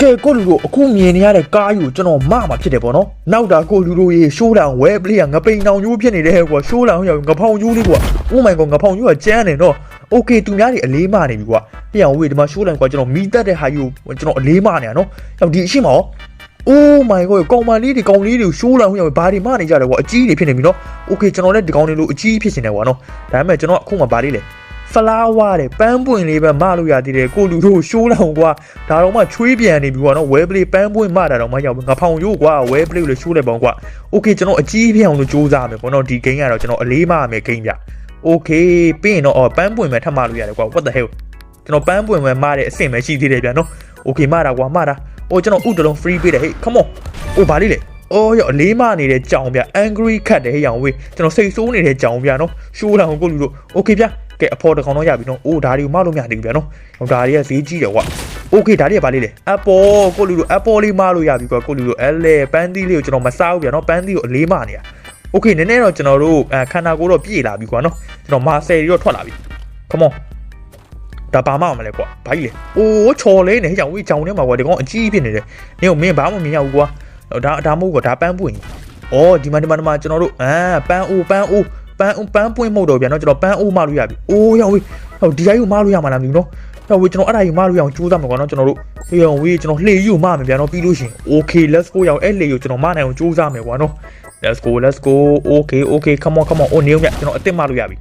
ကဲကိုလူတို့အခုမြင်နေရတဲ့ကားယူကျွန်တော်မမှာဖြစ်တယ်ပေါ့နော်နောက်တာကိုလူတို့ရေရှိုးလောင်ဝဲပလေးကငပိန်တောင်ကျိုးဖြစ်နေတယ်ကွာရှိုးလောင်ရောက်ငဖောင်ကျိုးလေးကွာ Oh my god ငဖောင်ကျိုးကကျန်းတယ်နော် Okay သူများတွေအလေးမနေပြီကွာပြန်အောင်ဝေးဒီမှာရှိုးလောင်ကွာကျွန်တော်မီးတက်တဲ့ဟာယူကျွန်တော်အလေးမနေရနော်ရောက်ဒီအရှိမအောင် Oh my god ကောင်မလေးတွေကောင်လေးတွေကိုရှိုးလောင်ရောက်ဘာတွေမနေကြတယ်ကွာအကြီးတွေဖြစ်နေပြီနော် Okay ကျွန်တော်လည်းဒီကောင်လေးလိုအကြီးဖြစ်နေတယ်ကွာနော်ဒါပေမဲ့ကျွန်တော်အခုမှဘာလေးလဲ ဖလာဝါတဲ့ပန်းပွင့်လေးပဲမလို့ရသေးတယ်ကိုလူတို့ရှိုးလောင်ကွာဒါတော့မှချွေးပြန်နေပြီကွာနော်ဝဲပလေးပန်းပွင့်မတာတော့မှရောက်ငါဖောင်ရိုးကွာဝဲပလေးကိုလည်းရှိုးလိုက်ပေါင်းကွာ Okay ကျွန်တော်အကြီးပြအောင်လို့စူးစမ်းမယ်ပေါ့နော်ဒီဂိမ်းကတော့ကျွန်တော်အလေးမရမယ်ဂိမ်းဗျ Okay ပြီးရင်တော့အော်ပန်းပွင့်မယ်ထပ်မလို့ရတယ်ကွာ what the hell ကျွန်တော်ပန်းပွင့်မယ်မတဲ့အဆင့်ပဲရှိသေးတယ်ဗျာနော် Okay မတာကွာမတာအိုးကျွန်တော်ဥတလုံး free ပေးတယ် hey come on အိုးဘာလေးလဲအော်ရအလေးမနေတဲ့ကြောင်ဗျ angry cat တဲ့ဟေးရောင်ဝေးကျွန်တော်စိတ်ဆိုးနေတဲ့ကြောင်ဗျာနော်ရှိုးလာအောင်ကိုလူတို့ Okay ဗျာ ကဲအဖော်တစ်ကောင်တော့ရပြီနော်အိုးဒါတွေကိုမလို့မရသေးဘူးဗျာနော်ဟိုဒါတွေကဈေးကြီးတယ်ကွာ Okay ဒါတွေကဘာလေးလဲ apple ကိုလူတို့ apple လေးမလို့ရပြီကွာကိုလူတို့အဲလေပန်းသီးလေးကိုကျွန်တော်မစားဘူးဗျာနော်ပန်းသီးကိုအလေးမနေတာ โอเคနည်းနည်းတော့ကျွန်တော်တို့အဲခန္ဓာကိုယ်တော့ပြည့်လာပြီကွာနော်ကျွန်တော်မာဆယ်တွေတော့ထွက်လာပြီ come on ဒါပါမအောင်မလဲကွာဘာကြီးလဲအိုးချော်လေးနေကြောင်ဝေးကြောင်ထဲမှာကွာဒီကောင်အကြီးဖြစ်နေတယ်နင်ကမင်းဘာမှမမြင်ရဘူးကွာဒါဒါမဟုတ်ကွာဒါပန်းပွင့်ဩဒီမှာဒီမှာဒီမှာကျွန်တော်တို့အာပန်းအိုးပန်းအိုး ပန်းအိုးပန်းပွင့်မဟုတ်တော့ဗျာနော်ကျွန်တော်ပန်းအိုးမလို့ရပြီအိုးရောက်ဝေးဟိုဒီတိုင်းကိုမလို့ရမှာလားမသိဘူးနော်တော့ဝေးကျွန်တော်အဲ့ဒါကြီးမလို့ရအောင်ကြိုးစားမှာကွာနော်ကျွန်တော်တို့ဟေးအောင်ဝေးကျွန်တော်လှေယူမမယ်ဗျာနော်ပြီးလို့ရှိရင် okay let's go ရောက်အဲ့လှေကိုကျွန်တော်မနိုင်အောင်ကြိုးစားမယ်ကွာနော် let's go let's go okay okay come on come on အိုနေဦးမြကျွန်တော်အစ်စ်မလို့ရပြီ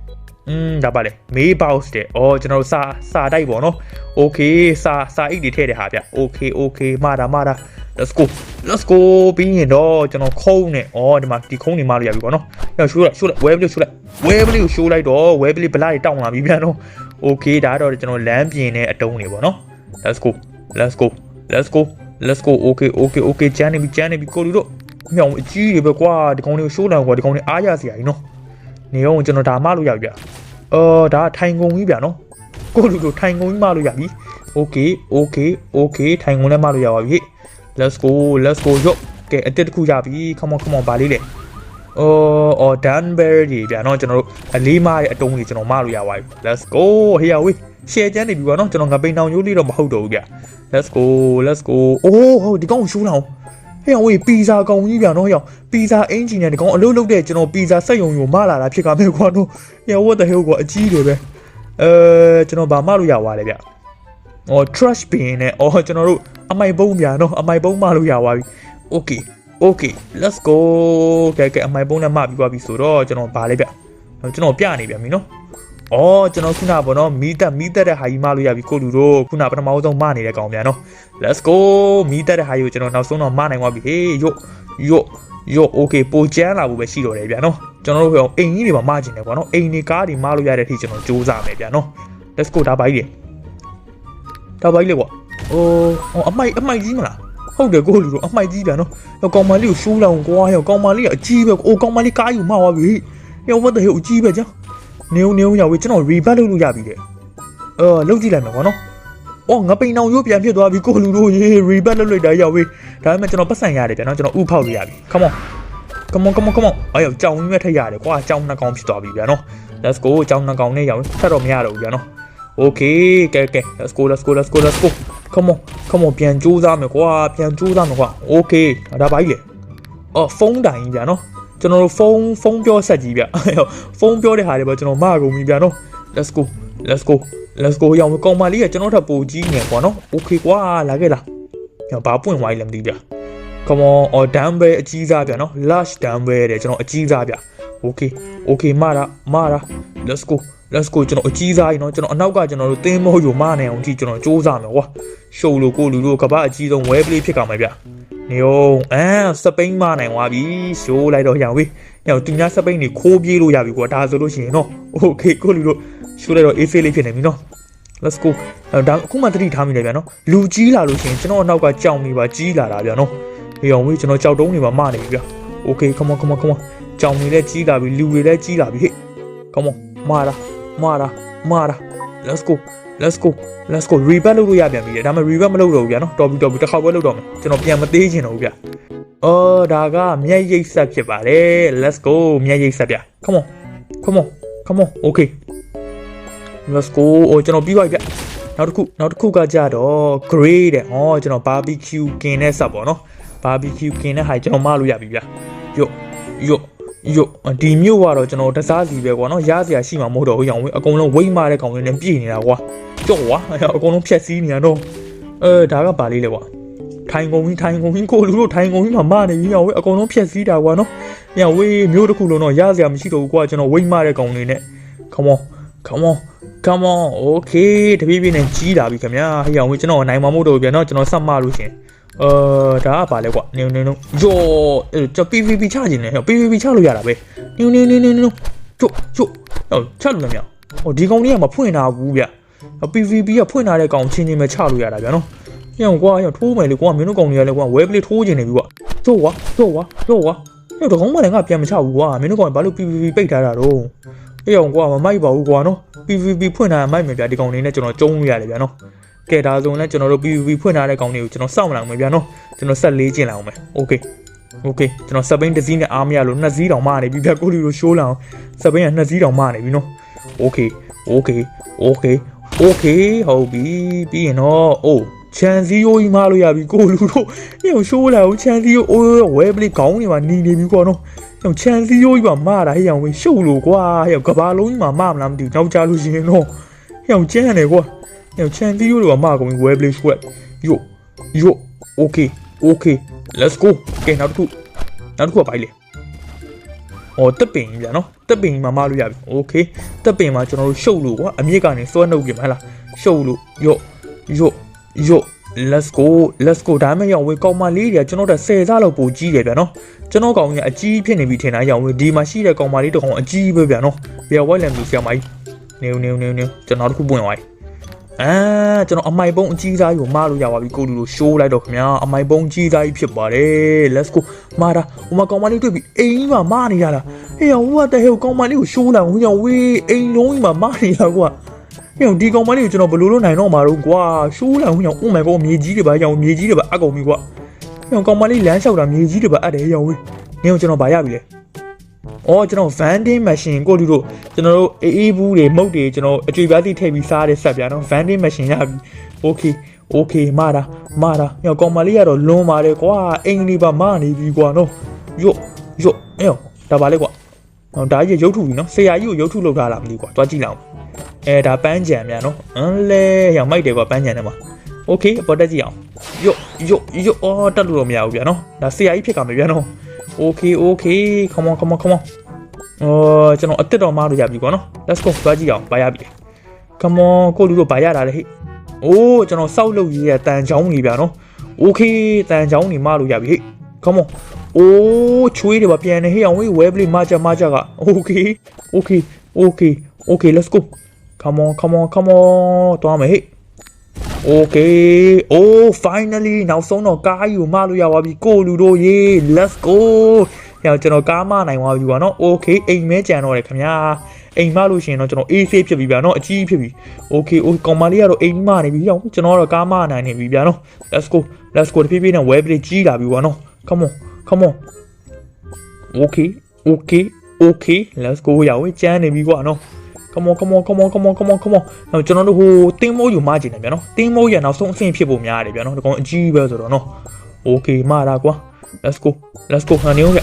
อืมဒါပါလေမေး box တဲ့အော်ကျွန်တော်တို့စာစာတိုက်ပေါ့နော် okay စာစာအိတ်တွေထည့်တဲ့ဟာဗျ okay okay မှားတာမှားတာ let's go let's go ပြီးရင်တော့ကျွန်တော်ခုံးနဲ့အော်ဒီမှာဒီခုံးနေမှလို့ရပြီပေါ့နော်ညရှိုးလိုက်ရှိုးလိုက်ဝဲပလေးရှိုးလိုက်ဝဲပလေးကိုရှိုးလိုက်တော့ဝဲပလေးဗလာတွေတောင်းလာပြီပြန်တော့ okay ဒါတော့ကျွန်တော်လမ်းပြင်နဲ့အတုံးနေပေါ့နော် let's go let's go let's go let's go okay okay okay ကျန်းနေပြီကျန်းနေပြီကိုလူတို့မြောင်အကြီးတွေပဲကွာဒီကောင်လေးကိုရှိုးလာကွာဒီကောင်လေးအားရစရာကြီးနော်နေအောင်ကျွန်တော်ဒါမှလို့ရပြီဗျအော်ဒါထိုင်ကုန်ကြီးဗျနော်ကိုလူတို့ထိုင်ကုန်ကြီးမှလို့ရပြီ okay okay okay ထိုင်ကုန်လည်းမှလို့ရပါပြီ let's go let's go ရော့ကဲအတက်တစ်ခုရပြီ come on come on ဗာလေးလေအော်အော် dunberry တွေဗျာနော်ကျွန်တော်တို့အလေးမားရဲ့အတုံးတွေကျွန်တော်မလို့ရပါပြီ let's go here we share ချမ်းနေပြီကွာနော်ကျွန်တော်ငပိန်တောင်ရိုးလေးတော့မဟုတ်တော့ဘူးဗျ let's go let's go အိုးဟိုဒီကောင်ရှူးလောင်ဟဲ့ဝေးပီဇာကောင်ကြီးဗျာနော်ဟေ့ပီဇာအင်ဂျင်နဲ့ဒီကောင်အလုပ်လုပ်တဲ့ကျွန်တော်ပီဇာစက်ယုံယုံမလာတာဖြစ်ကမဲ့ကွာနော်ဟဲ့ what the hell ကွာအကြီးတွေပဲအဲကျွန်တော်ဗာမလို့ရပါတယ်ဗျဟို trash bin နဲ့အော်ကျွန်တော်တို့ အမိုက်ပုံးပြနော်အမိုက်ပုံးမလို့ရပါပြီ okay okay let's go ကဲကဲအမိုက်ပုံးနဲ့မပြီးသွားပြီဆိုတော့ကျွန်တော်ဗာလေးဗျကျွန်တော်ပြနေပြန်ပြီနော်အော်ကျွန်တော်ခုနပေါ့နော်မီးတက်မီးတက်တဲ့ဟာကြီးမလို့ရပြီကိုလူတို့ခုနပထမဆုံးမနေတဲ့ကောင်ပြန်နော် let's go မီးတက်တဲ့ဟာကြီးကိုကျွန်တော်နောက်ဆုံးတော့မနိုင်သွားပြီဟေးယော့ယော့ယော့ okay ပိုချမ်းလာဖို့ပဲရှိတော့တယ်ဗျာနော်ကျွန်တော်တို့ဟိုအိမ်ကြီးတွေမှာမကျင်တယ်ကွာနော်အိမ်တွေကားတွေမလို့ရတဲ့အထိကျွန်တော်စူးစမ်းမယ်ဗျာနော် let's go ဒါပါကြီးတွေဒါပါကြီးလေကွာ။ အိုးအော်အမိုက်အမိုက်ကြီးမလား။ဟုတ်တယ်ကိုလူတို့အမိုက်ကြီးပြန်နော်။ဟောကောင်မလေးကိုရှိုးလောင်ကွာဟောကောင်မလေးကအကြီးပဲ။အိုးကောင်မလေးကားယူမသွားပြီ။ဟော what the hell အကြီးပဲကြာ။နေုံနေုံရဝေးကျွန်တော် rebat လုပ်လို့ရပြီတဲ့။အော်လုပ်ကြည့်လိုက်မယ်ကွာနော်။အော်ငါပိန်အောင်ရုပ်ပြန်ဖြစ်သွားပြီကိုလူတို့ရေ rebat လုပ်လိုက်တာရဝေး။ဒါပေမဲ့ကျွန်တော်ပတ်စံရတယ်ဗျာနော်ကျွန်တော်ဥဖောက်လို့ရပြီ။ come on come on come on come on အဲ့ရောက်ကြောင်ကြီးပဲထက်ရတယ်ကွာကြောင်နှစ်ကောင်ဖြစ်သွားပြီဗျာနော် let's go ကြောင်နှစ်ကောင်နဲ့ရောက်ထက်တော့မရတော့ဘူးဗျာနော် Okay ကဲကဲ let's go let's go let's go let's go come on come on ပြန်ကြိုးစားမယ်ကွာပြန်ကြိုးစားမယ်ကွာ okay ဒါပါကြီးလေအော်ဖုန်းတိုင်ကြီးဗျာနော်ကျွန်တော်တို့ဖုန်းဖုန်းပြောဆက်ကြီးဗျဖုန်းပြောတဲ့ဟာတွေပဲကျွန်တော်မကုန်ပြီဗျာနော် let's go let's go let's go ရောင်ကောင်မလေးကကျွန်တော်ထပ်ပိုကြီးနေကွာနော် okay ကွာလာခဲ့လားညဘာပွင့်သွားလဲမသိဗျ come on အော် dumbbell အကြီးစားဗျာနော် large dumbbell တဲ့ကျွန်တော်အကြီးစားဗျ okay okay မတာမတာ let's go let's go ကျွန်တော်အကြီးစားကြီးเนาะကျွန်တော်အနောက်ကကျွန်တော်တို့တင်းမိုးယူမနိုင်အောင်ကြည့်ကျွန်တော်စူးစမ်းမယ်ကွာရှုပ်လို့ကိုလူတို့ကပတ်အကြီးဆုံးဝဲပလေးဖြစ်ကြမှာဗျနေအောင်အဲစပိန်မနိုင်သွားပြီရှိုးလိုက်တော့ရဝေးညောင်သူများစပိန်နေခိုးပြေးလို့ရပြီကွာဒါဆိုလို့ရှိရင်เนาะ okay ကိုလူတို့ရှိုးလိုက်တော့ A face လေးဖြစ်နေပြီเนาะ let's go အဲဒါအခုမှတတိထားမိတယ်ဗျာနော်လူကြီးလာလို့ရှိရင်ကျွန်တော်အနောက်ကကြောင်နေပါကြီးလာတာဗျာနော်ဟေးအောင်ဝေးကျွန်တော်ကြောက်တုံးနေပါမနေပြီဗျာ okay come on come on come on ကြောင်နေလဲကြီးလာပြီလူတွေလည်းကြီးလာပြီဟေ့ come on မာတာ မာတာမာတာ let's go let's go let's go rebat လုပ်လို့ရပြန်ပြီလေဒါပေမဲ့ rebat မလုပ်တော့ဘူးဗျာနော်တော်ပြီတော်ပြီတစ်ခါပဲလုပ်တော့မယ်ကျွန်တော်ပြန်မသေးချင်တော့ဘူးဗျာအော်ဒါကမျက်ရိပ်ဆက်ဖြစ်ပါတယ် let's go မျက်ရိပ်ဆက်ဗျာ come on come on come on okay let's go အိုကျွန်တော်ပြီးပါပြီဗျနောက်တစ်ခုနောက်တစ်ခုကကြတော့ gray တဲ့ဟောကျွန်တော် barbecue ကင်တဲ့ဆက်ပေါ့နော် barbecue ကင်တဲ့ဟာကျွန်တော်မလို့ရပြီဗျာယုတ်ယု တ်ယုတ်ဒီမျိုးကတော့ကျွန်တော်တစားစီပဲကွာနော်ရစရာရှိမှာမဟုတ်တော့ဘူးရောင်ဝေးအကုန်လုံးဝိတ်မာတဲ့ကောင်တွေနဲ့ပြည်နေတာကွာကြော့ကွာအကုန်လုံးဖြက်စီးနေရတော့အဲဒါကပါလေးလေကွာထိုင်ကုန်ကြီးထိုင်ကုန်ကြီးကိုလူတို့ထိုင်ကုန်ကြီးမှာမနေကြီးရောင်ဝေးအကုန်လုံးဖြက်စီးတာကွာနော်ညဝေးမျိုးတစ်ခုလုံးတော့ရစရာမရှိတော့ဘူးကွာကျွန်တော်ဝိတ်မာတဲ့ကောင်တွေနဲ့ come on come on come on okay တပြေးပြေးနဲ့ကြီးလာပြီခင်ဗျာဟေးအောင်ဝေးကျွန်တော်နိုင်မှာမဟုတ်တော့ဘူးဗျာနော်ကျွန်တော်ဆက်မလို့ရှင် အာဒါကပါလဲကွာနင်းနင်းနင်းယောအဲ့ကျွန်တော် PVP ချခြင်းနဲ့ဟော PVP ချလို့ရတာပဲနင်းနင်းနင်းနင်းနင်းချို့ချို့ဟောချလို့လည်းမရဟောဒီကောင်ကြီးကမဖွင့်တာဘူးဗျာ PVP ကဖွင့်ထားတဲ့ကောင်ချင်းချင်းပဲချလို့ရတာဗျာနော်ညောင်ကွာညောင်ထိုးမယ်လေကွာမင်းတို့ကောင်တွေကလည်းကွာဝဲပလေးထိုးခြင်းနေပြီကွာချို့ဝါချို့ဝါချို့ဝါညောင်တကောင်မလည်းငါပြန်မချဘူးကွာမင်းတို့ကောင်ကဘာလို့ PVP ပိတ်ထားတာတော့အေးအောင်ကွာမမိုက်ပါဘူးကွာနော် PVP ဖွင့်ထားမိုက်မယ်ဗျာဒီကောင်လေးနဲ့ကျွန်တော်ကျုံးလို့ရတယ်ဗျာနော် ကဲဒါဆိုရင်လည်းကျွန်တော်တို့ PVP ဖွင့်ထားတဲ့ကောင်လေးကိုကျွန်တော်စောင့်လာအောင်မယ်ဗျာနော်ကျွန်တော်ဆက်လေးကျင်လာအောင်မယ် Okay Okay ကျွန်တော်စပိန်တစ်စီးနဲ့အားမရလို့နှစ်စီးတောင်မနေပြီဗျာကိုလီလိုရှိုးလာအောင်စပိန်ကနှစ်စီးတောင်မနေပြီနော် Okay Okay Okay Okay ဟုတ်ပြီပြီးရင်တော့အိုးချန်စီယိုကြီးမလို့ရပြီကိုလူတို့ညို့ရှိုးလာအောင်ချန်စီယိုအိုးဝဲပလေးခေါင်းနေမှာနေနေပြီကွာနော်။ဟိုချန်စီယိုကြီးပါမာတာဟဲ့အောင်ဝင်ရှုပ်လို့ကွာဟဲ့ကဘာလုံးကြီးမှာမမလားမသိဘူး။နောက်ကြလို့ရှိရင်တော့ဟဲ့အောင်ကျန်းတယ်ကွာ။ဟဲ့ ချန်စီယိုတွေကမကုန်ဘူးဝဲပလေးဆွဲ။ယိုယို okay okay let's go ။ကဲနောက်တစ်ခုနောက်တစ်ခုကပါလေ။အော်တက်ပင်ကြီးဗျာနော်။တက်ပင်ကြီးမှာမလို့ရပြီ။ okay တက်ပင်မှာကျွန်တော်တို့ရှုပ်လို့ကွာအမြင့်ကနေစွဲနှုတ်ပြင်မလား။ရှုပ်လို့ယိုယိုယို let's go let's go ဒါမှမဟုတ်ဝေကောင်မလေးတွေကကျွန်တော်တို့10စားလောက်ပိုကြီးတယ်ဗျာနော်ကျွန်တော်ကောင်ကြီးအကြီးဖြစ်နေပြီထင်တာရောင်ဝေဒီမှာရှိတဲ့ကောင်မလေးတစ်ကောင်အကြီးပဲဗျာနော်ဘယ်ဝိုက်လန်လူဆရာမကြီးနေနေနေနေကျွန်တော်တို့ခုပွင့်သွားပြီ အာကျွန်တော်အမိုက်ပုံးအကြီးစားကြီးကိုမလို့ရပါပြီကိုလူလိုရှိုးလိုက်တော့ခင်ဗျာအမိုက်ပုံးကြီးစားကြီးဖြစ်ပါတယ် let's go မာတာဟိုမှာကောင်မလေးတွေ့ပြီအိမ်ကြီးမှာမနေရလားဟေးဟိုကတဲ့ဟိုကောင်မလေးကိုရှိုးလိုက်ဟိုကြောင့်ဝေးအိမ်လုံးကြီးမှာမနေရကွာ။ဟိုဒီကောင်မလေးကိုကျွန်တော်ဘယ်လိုလုပ်နိုင်တော့မှာတော့ကွာရှိုးလာဟိုညောင် Oh my god မြေကြီးတွေပါရောင်မြေကြီးတွေပါအကုန်ပြီကွာ။ဟိုကောင်မလေးလမ်းလျှောက်တာမြေကြီးတွေပါအပ်တယ်ရောင်ဝေး။နင်းကိုကျွန်တော်ဗာရပြီလေ။ အော်ကျွန်တော် vending machine ကိုလူတို့ကျွန်တော်တို့အေးအေးဘူးတွေမုတ်တွေကျွန်တော်အကြွေပြားတိထည့်ပြီးစားတဲ့ဆက်ပြားနော် vending machine ရပြီ okay okay မာတာမာတာညောကောင်မလေးကတော့လွန်ပါတယ်ကွာအင်္ဂလိပ်ပါမာနေပြီကွာနော်ယော့ယော့အေးဒါပါလေကွာနော်ဒါကြီးရုပ်ထုပြီနော်ဆရာကြီးကိုရုပ်ထုလောက်ထားလားမသိဘူးကွာတွားကြည့်လိုက်အောင်အဲဒါပန်းကြံများနော်အန်လဲရောင်မိုက်တယ်ကွာပန်းကြံထဲမှာ okay ပေါ်တက်ကြည့်အောင်ယော့ယော့ယော့အော်တက်လို့တော့မရဘူးဗျာနော်ဒါဆရာကြီးဖြစ်ကမှာဗျာနော် โอเคโอเค come on come on come on အော်ကျွန်တော်အစ်စ်တော်မလို့ရပြီကွာနော် let's go သွားကြည့်အောင်ဗာရပြီ come on ကိုလူတို့ဗာရတာလေဟိအိုးကျွန်တော်စောက်လုပ်ရေးရတန်ချောင်းကြီးဗျာနော်โอเคတန်ချောင်းကြီးမလို့ရပြီဟိ come on အိုးချွေးတယ်ဗာပြန်နေဟိအောင်ဝေးဝဲပလေးမကြမကြက okay okay okay okay let's go come on come on come on တွားမယ်ဟေ့ okay oh finally နောက်ဆုံးတော့ကားယူမလို့ရပါပြီကိုလူတို့ရေ let's go ညောင်ကျွန်တော်ကားမနိုင်ပါပြီကွာနော် okay အိမ်မဲကြံတော့တယ်ခင်ဗျာအိမ်မလို့ရှိရင်တော့ကျွန်တော် AC ဖြစ်ပြီဗျာနော်အကြီးဖြစ်ပြီ okay okay ကောင်မလေးကတော့အိမ်မနေပြီဟောကျွန်တော်ကတော့ကားမနိုင်နေပြီဗျာနော် let's go let's go တဖြည်းဖြည်းနဲ့ web လေးကြီးလာပြီကွာနော် come on come on okay okay okay let's go ရအောင်ကျန်းနေပြီကွာနော် come on come on come on come on come on come on နော်ကျွန်တော်တို့ဟိုတင်းမိုးယူမကျင်တယ်ဗျာနော်တင်းမိုးရနောက်ဆုံးအဆင့်ဖြစ်ဖို့များတယ်ဗျာနော်ဒီကောင်အကြီးပဲဆိုတော့နော် okay မလာကွာ let's go let's go ဟန်နေဦးက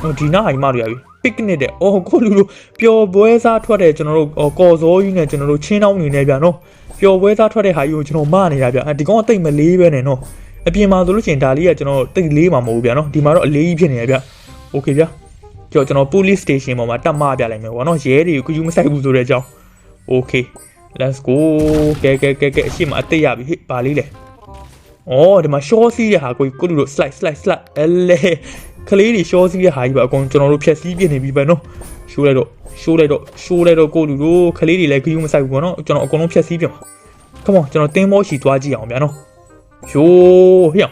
ဟိုဒီနားဟာမလို့ရပြီ picnic တဲ့အော်ကိုလူလူပျော်ပွဲစားထွက်တဲ့ကျွန်တော်တို့ကော်စောကြီးနဲ့ကျွန်တော်တို့ချင်းတောင်းနေနေဗျာနော်ပျော်ပွဲစားထွက်တဲ့ဟာကြီးကိုကျွန်တော်မနေတာဗျာဒီကောင်ကတိတ်မလေးပဲနဲ့နော်အပြင်မှာဆိုလို့ရှိရင်ဒါလေးကကျွန်တော်တိတ်လေးမှာမဟုတ်ဘူးဗျာနော်ဒီမှာတော့အလေးကြီးဖြစ်နေရဗျာ okay ဗျာ ကြောက်ကျွန်တော် police station ပေါ်မှာတက်မပြလိုက်မယ်ပေါ့နော်ရဲတွေကိုကူးမဆိုင်ဘူးဆိုတဲ့အကြောင်း okay let's go ကဲကဲကဲကဲအရှိမအသက်ရပြီဟေ့ပါလေးလေအော်ဒီမှာ short စီးတဲ့ဟာကိုကိုလူတို့ slide slide slide အဲလေကလေးတွေ short စီးတဲ့ဟာကြီးပါအကုန်ကျွန်တော်တို့ဖြက်စီးပြနေပြီပဲနော်ရှိုးလိုက်တော့ရှိုးလိုက်တော့ရှိုးလိုက်တော့ကိုလူတို့ကလေးတွေလည်းကူးမဆိုင်ဘူးပေါ့နော်ကျွန်တော်အကုန်လုံးဖြက်စီးပြမှာ come on ကျွန်တော်တင်းမောရှိသွားကြည့်အောင်ဗျာနော်ယိုးဟေ့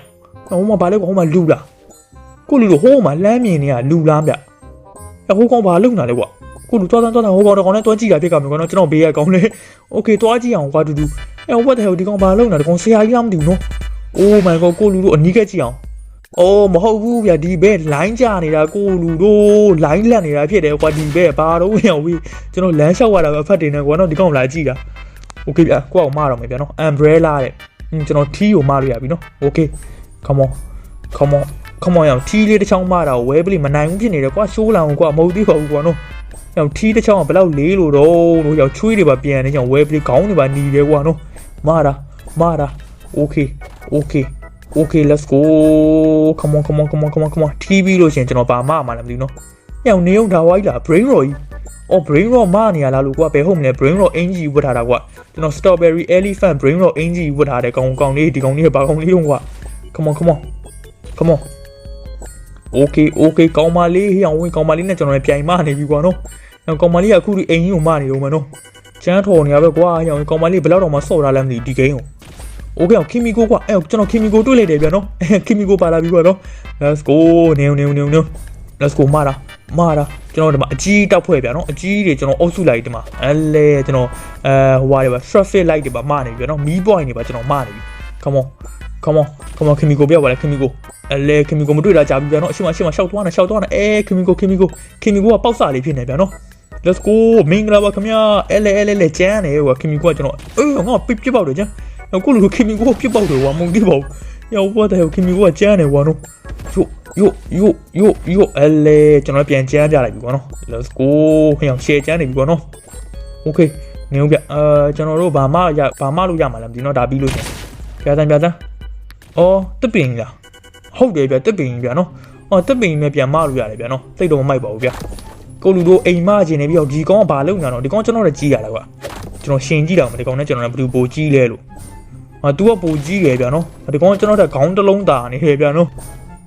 ဟိုမှာဘာလဲကွာဟိုမှာလူလားကိုလူတို့ဟိုမှာလမ်းမြင်နေတာလူလားဗျ အဟိုကောင်ဘာလုပ်နေတာလဲကွာကိုလူသွားသွားသွားဟိုကောင်တော့ကောင်နဲ့တွန်းကြည့်တာဖြစ်ကမယ်ကွာနော်ကျွန်တော်ဘေးကကောင်လေโอเคတွားကြည့်အောင်ကွာတူတူအဲဝတ်တယ်ဟိုဒီကောင်ဘာလုပ်နေတာဒီကောင်ဆရာကြီးလားမသိဘူးနော် Oh my god ကိုလူတို့အနီးကကြည့်အောင်အော်မဟုတ်ဘူးဗျာဒီဘက်လိုင်းကြနေတာကိုလူတို့လိုင်းလက်နေတာဖြစ်တယ်ကွာဒီဘက်ဘာတော့ဝင်အောင်ဝေးကျွန်တော်လမ်းလျှောက်ရတာပဲအဖတ်တင်နေကွာနော်ဒီကောင်လာကြည့်တာ โอเคဗျာကိုယ့်အောင်မတော့မယ်ဗျာနော် umbrella တဲ့ဟင်းကျွန်တော် T ကိုမလို့ရပြီနော် okay come on come on come on ရောင် T လေးတစ်ချောင်းမတာကိုဝဲပလိမနိုင်ဘူးဖြစ်နေတယ်ကွာရှိုးလောင်ကွာမဟုတ်သေးပါဘူးကွာနော်ရောင် T တစ်ချောင်းကဘယ်လောက်လေးလို့တော့လို့ရောင်ချွေးတွေပါပြန်နေကြောင်ဝဲပလိခေါင်းတွေပါหนีတယ်ကွာနော်မတာမတာ okay okay okay let's go come on come on come on come on come on TV လို့ရှရင်ကျွန်တော်ပါမမှာလည်းမသိဘူးနော်။ညောင်နေုံဒါဝိုင်းလာ brain roll ကြီး။အော် brain roll မနေရလားလို့ကွာဘယ်ဟုတ်မလဲ brain roll အင်ဂျီဝတ်ထားတာကွာ။ကျွန်တော် strawberry elephant brain roll အင်ဂျီဝတ်ထားတဲ့ကောင်ကောင်လေးဒီကောင်လေးဘာကောင်လေးတော့ကွာ။ come on come on come on okay okay ကောင်မလေးဟိအောင်ဝင်ကောင်မလေးနဲ့ကျွန်တော်လည်းပြိုင်မနေပြီကွာနော်။နောက်ကောင်မလေးကအခုဒီအိမ်ကြီးကိုမနေတော့မယ်နော်။ကျန်းထော်နေရပဲကွာဟိအောင်ကောင်မလေးဘယ်လောက်တော့မှဆော့ထားလဲမသိဘူးဒီဂိမ်းကို။ okay အောင် chemical ကွာအဲ့ကျွန်တော် chemical တွေ့လိုက်တယ်ဗျာနော်။ chemical ပါလာပြီကွာနော်။ let's go နေနေနေနေ let's go မာတာမာတာကျွန်တော်ဒီမှာအကြီးတောက်ဖွဲ့ဗျာနော်အကြီးတွေကျွန်တော်အုပ်စုလိုက်ဒီမှာအဲလဲကျွန်တော်အဲဟိုဟာတွေပါ traffic light တွေပါမာနေပြီဗျာနော်မီး point တွေပါကျွန်တော်မာနေပြီ come on come on come on chemical ပြပါလား chemical အဲလဲ chemical မတွေ့တာကြာပြီဗျာနော်အရှိမရှိမရှောက်သွားနေရှောက်သွားနေအဲ chemical chemical chemical ကပေါက်စာလေးဖြစ်နေဗျာနော် let's go မင်္ဂလာပါခင်ဗျာအဲလဲအဲလဲလဲကျန်းနေဟို chemical ကကျွန်တော်အေးငါပြစ်ပြစ်ပေါက်တယ်ကျန်းအခုလူ chemical ကိုပြစ်ပေါက်တယ်ဟိုမုန်တိပေါ့ယောဘာတဲ့ chemical ကကျန်းနေဟိုနော်ယိုယိုယိုယိုယိုအဲလေကျွန်တော်ပြန်ကျန်းကြလိုက်ပြီကွာနော် let's go ဟိအောင် share ကျန်းနေပြီကွာနော် okay နေဦးပြအာကျွန်တော်တို့ဘာမှရဘာမှလို့ရမှာလားမသိနော်ဒါပြီးလို့ရှင်ပြာတန်းပြာတန်း အော်တက်ပင်လားဟုတ်တယ်ဗျတက်ပင်ဗျနော်အော်တက်ပင်ပဲပြန်မလို့ရတယ်ဗျနော်စိတ်တော့မမိုက်ပါဘူးဗျကိုလူတို့အိမ်မကျင်နေပြီးတော့ဒီကောင်ကဘာလုပ်နေတာတော့ဒီကောင်ကျွန်တော်လည်းကြီးရတာကွာကျွန်တော်ရှင်ကြည့်တာမဒီကောင်နဲ့ကျွန်တော်လည်းဘယ်သူပိုကြီးလဲလို့အာ तू ကပိုကြီးတယ်ဗျနော်ဒီကောင်ကကျွန်တော်တက်ခေါင်းတစ်လုံးတာနေတယ်ဗျနော်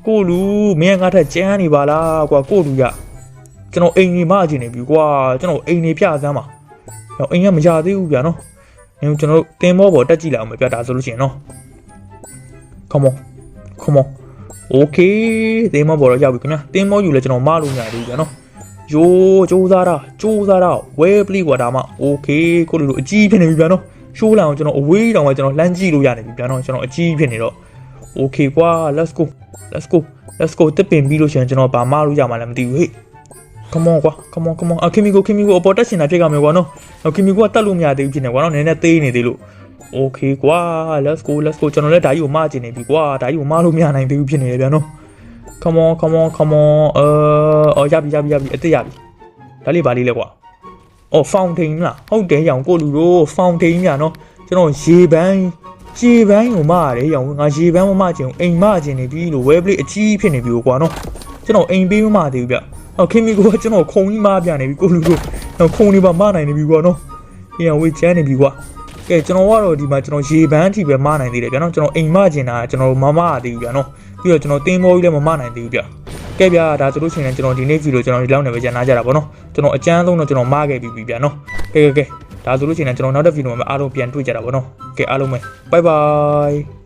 ကိုလူမင်းကငါထက်ကြမ်းနေပါလားကွာကိုလူရကျွန်တော်အိမ်ကြီးမကျင်နေပြီကွာကျွန်တော်အိမ်ကြီးပြစမ်းပါတော့အိမ်ကမရသေးဘူးဗျာနော်။အဲကျွန်တော်တို့တင်မောပေါ်တက်ကြည့်လိုက်အောင်ဗျာဒါဆိုလို့ရှိရင်နော်။ Come on come on okay တင်မောပေါ်တော့ရောက်ပြီခင်ဗျာ။တင်မောယူလဲကျွန်တော်မလို့ညာသေးဘူးဗျာနော်။ယိုးစူးစားတာစူးစားတာဝဲပလီကွာဒါမှ okay ကိုလူလူအကြီးဖြစ်နေပြီဗျာနော်။ရှိုးလောင်ကျွန်တော်အဝေးတောင်မှကျွန်တော်လှမ်းကြည့်လို့ရနေပြီဗျာနော်ကျွန်တော်အကြီးဖြစ်နေတော့ okay ကွာ let's go let's go let's go တက်ပင်ပြီးလို့ရှိရင်ကျွန်တော်ဗာမလို့ရမှာလည်းမသိဘူးဟေ့ come on ကွာ come on come on အခင်မီကိုခင်မီကိုအပေါ်တက်ရှင်တာဖြစ်ကြမယ်ကွာနော်အခင်မီကိုကတက်လို့မရသေးဘူးဖြစ်နေကွာနော်နည်းနည်းသေးနေသေးလို့ okay ကွာ let's go let's go ကျွန်တော်လည်းဓာကြီးကိုမကျင်နေပြီကွာဓာကြီးကိုမလို့မရနိုင်သေးဘူးဖြစ်နေတယ်ဗျာနော် come on come on come on အာအော်ရပြီရပြီရပြီအစ်စ်ရပြီဒါလေးပါလေးလဲကွာအော် fountain လားဟုတ်တယ်ရောင်ကိုလူတို့ fountain ညာနော်ကျွန်တော်ရေပန်းရေပန်းကိုမရတယ်ရောင်ငါရေပန်းမမကျင်အိမ်မကျင်နေပြီလို့ web play အကြီးဖြစ်နေပြီကွာနော်ကျွန်တော်အိမ်ပေးမမသေးဘူးဗျအော်ခင်မီကိုကကျွန်တော်ခုံကြီးမပြနေပြီကိုလူတို့တော့ခုံနေပါမနိုင်နေပြီကွာနော်အေးဝေးချမ်းနေပြီကွာ ကဲကျွန်တော်ကတော့ဒီမှာကျွန်တော်ရေပန်းထိပဲမနိုင်သေးတယ်ဗျာနော်ကျွန်တော်အိမ်မကျင်တာကျွန်တော်မမရသေးဘူးဗျာနော်ပြီးတော့ကျွန်တော်တင်းမောကြီးလည်းမမနိုင်သေးဘူးဗျာကဲဗျာဒါဆိုလို့ရှိရင်ကျွန်တော်ဒီနေ့ဗီဒီယိုကျွန်တော်ဒီလောက်နေပဲကြာနာကြတာပေါ့နော်ကျွန်တော်အကျန်းဆုံးတော့ကျွန်တော်မခဲ့ပြီဗျာနော်ကဲကဲကဲဒါဆိုလို့ရှိရင်ကျွန်တော်နောက်တဲ့ဗီဒီယိုမှာအားလုံးပြန်တွေ့ကြတာပေါ့နော်ကဲအားလုံးပဲ bye bye